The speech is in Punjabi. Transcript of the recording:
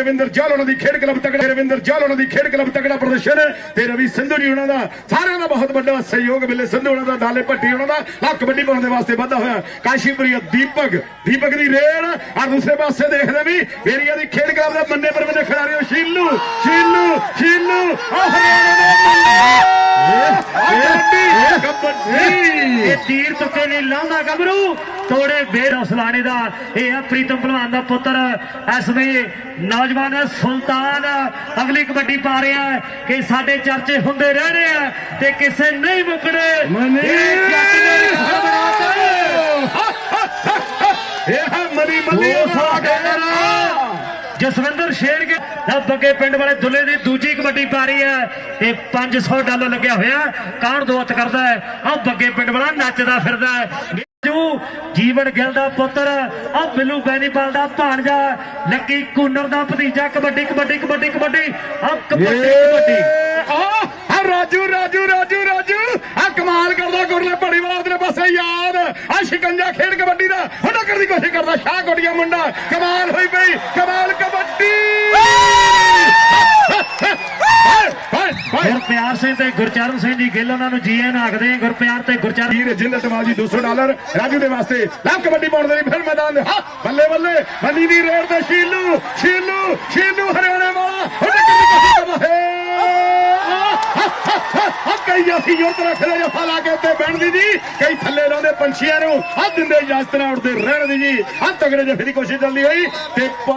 ਰਵਿੰਦਰ ਜਲ ਉਹਨਾਂ ਦੀ ਖੇਡ ਕਲੱਬ ਤਕੜਾ ਰਵਿੰਦਰ ਜਲ ਉਹਨਾਂ ਦੀ ਖੇਡ ਕਲੱਬ ਤਕੜਾ ਪ੍ਰਦਰਸ਼ਨ ਤੇ ਰਵੀ ਸੰਧੂ ਜੀ ਉਹਨਾਂ ਦਾ ਸਾਰਿਆਂ ਦਾ ਬਹੁਤ ਵੱਡਾ ਸਹਿਯੋਗ ਮਿਲੇ। ਸੰਧੂ ਉਹਨਾਂ ਦਾ ਦਾਲੇ ਭੱਟੀ ਉਹਨਾਂ ਦਾ ਲੱਕ ਕਬੱਡੀ ਪਾਉਣ ਦੇ ਵਾਸਤੇ ਵਾਧਾ ਹੋਇਆ। ਕਾਸ਼ੀਪੁਰੀ ਦੀਪਕ ਦੀਪਕ ਦੀ ਰੇਡ ਆ ਦੂਸਰੇ ਪਾਸੇ ਦੇਖਦੇ ਵੀ ਏਰੀਆ ਦੀ ਖੇਡ ਕਲੱਬ ਦਾ ਮੰਨੇ ਪਰ ਮੰਨੇ ਖਿਡਾਰੀ ਸ਼ੀਲੂ ਸ਼ੀਲੂ ਸ਼ੀਲੂ। ਆ ਹਰਿਆਣਾ ਦਾ ਕਬੱਡੀ ਕਬੱਡੀ। ਇਹ ਤੀਰ ਤੁੱਕੇ ਨਹੀਂ ਲਾਉਂਦਾ ਗੱਭਰੂ। ਤੋੜੇ ਬੇਰ ਹੌਸਲਾਣੇ ਦਾ ਇਹ ਆ ਪ੍ਰੀਤਮ ਭਲਵਾਨ ਦਾ ਪੁੱਤਰ। ਇਸ ਵੇ ਨੌਜਵਾਨ ਸੁਲਤਾਨ ਅਗਲੀ ਕਬੱਡੀ ਪਾ ਰਿਹਾ ਹੈ ਕਿ ਸਾਡੇ ਚਰਚੇ ਹੁੰਦੇ ਰਹਿਣੇ ਆ ਤੇ ਕਿਸੇ ਨਹੀਂ ਮੁੱਕਣੇ ਮਨੀ! ਇਹ ਮਨੀ ਮਨੀ ਸਾਡੇ ਜਸਵਿੰਦਰ ਸ਼ੇਰ ਕੇ ਤਾਂ ਬੱਗੇ ਪਿੰਡ ਵਾਲੇ ਦੁੱਲੇ ਦੀ ਦੂਜੀ ਕਬੱਡੀ ਪਾ ਰਹੀ ਹੈ। ਤੇ 500 ਡਾਲਰ ਲੱਗਿਆ ਹੋਇਆ। ਕਾਣ ਦੋਤ ਕਰਦਾ ਹੈ? ਆ ਬੱਗੇ ਪਿੰਡ ਵਾਲਾ ਨੱਚਦਾ ਫਿਰਦਾ ਹੈ। ਜੋ ਜੀਵਨ ਗਿੱਲ ਦਾ ਪੁੱਤਰ ਆ ਬਿੱਲੂ ਬੈਨੀਪਾਲ ਦਾ ਭਾਣਜਾ ਲੱਕੀ ਕੂਨਰ ਦਾ ਭਤੀਜਾ ਕਬੱਡੀ ਕਬੱਡੀ ਕਬੱਡੀ ਕਬੱਡੀ ਆ ਕਬੱਡੀ ਕਬੱਡੀ। ਆ ਰਾਜੂ ਰਾਜੂ ਰਾਜੂ ਰਾਜੂ ਆ ਕਮਾਲ ਕਰਦਾ ਗੁਰਲੇ ਬੜੀ ਵਾਲਾ ਉਹਦੇ ਪਾਸੇ ਯਾਦ। ਆ ਸ਼ਿਕੰਜਾ ਖੇਡ ਕਬੱਡੀ ਦਾ ਹੁਣ ਕਰਨ ਦੀ ਕੋਸ਼ਿਸ਼ ਕਰਦਾ ਸ਼ਾਹ ਕੋਟੀਆ ਮੁੰਡਾ ਕਮਾਲ ਹੋਈ ਪਈ ਕਮਾਲ ਕਬੱਡੀ। ਗੁਰਪਿਆਰ ਸਿੰਘ ਤੇ ਗੁਰਚਰਨ ਸਿੰਘ ਜੀ ਗਿੱਲ ਉਹਨਾਂ ਨੂੰ ਜੀਐਨ ਆਖਦੇ ਗੁਰਪਿਆਰ ਤੇ ਗੁਰਚਰਨ ਵੀਰ ਜਿੰਦ ਤਮਾਲ 200 ਡਾਲਰ ਰਾਜੂ ਦੇ ਵਾਸਤੇ ਲਾ ਕਬੱਡੀ ਪਾਉਣ ਦੇ ਲਈ ਫਿਰ ਮੈਦਾਨ। ਦੇ ਹਾਂ, ਬੱਲੇ ਬੱਲੇ ਮੰਨੀ ਦੀ ਰੇਡ ਤੇ ਸ਼ੀਲੂ ਸ਼ੀਲੂ ਸ਼ੀਲੂ ਹਰਿਆਣੇ ਵਾਲਾ, ਹੁਣ ਕਿੰਨੀ ਕੋਸ਼ਿਸ਼ ਹੈ। ਕਈ ਅਸੀਂ ਯੁਰਤ ਰੱਖਦੇ ਜਫਾ ਲਾ ਕੇ ਉੱਤੇ ਬੈਣ ਜੀ, ਕਈ ਥੱਲੇ ਲਾਉਂਦੇ ਪੰਛੀਆਂ ਨੂੰ ਆ ਦਿੰਦੇ ਇਜਾਜ਼ਤ ਨਾਲ ਉੱਡਦੇ ਰਹਿਣ ਦੀ ਜੀ। ਆ ਤਗੜੇ ਜਫੇ ਦੀ ਕੋਸ਼ਿਸ਼ ਚੱਲਦੀ ਹੋਈ, ਤੇ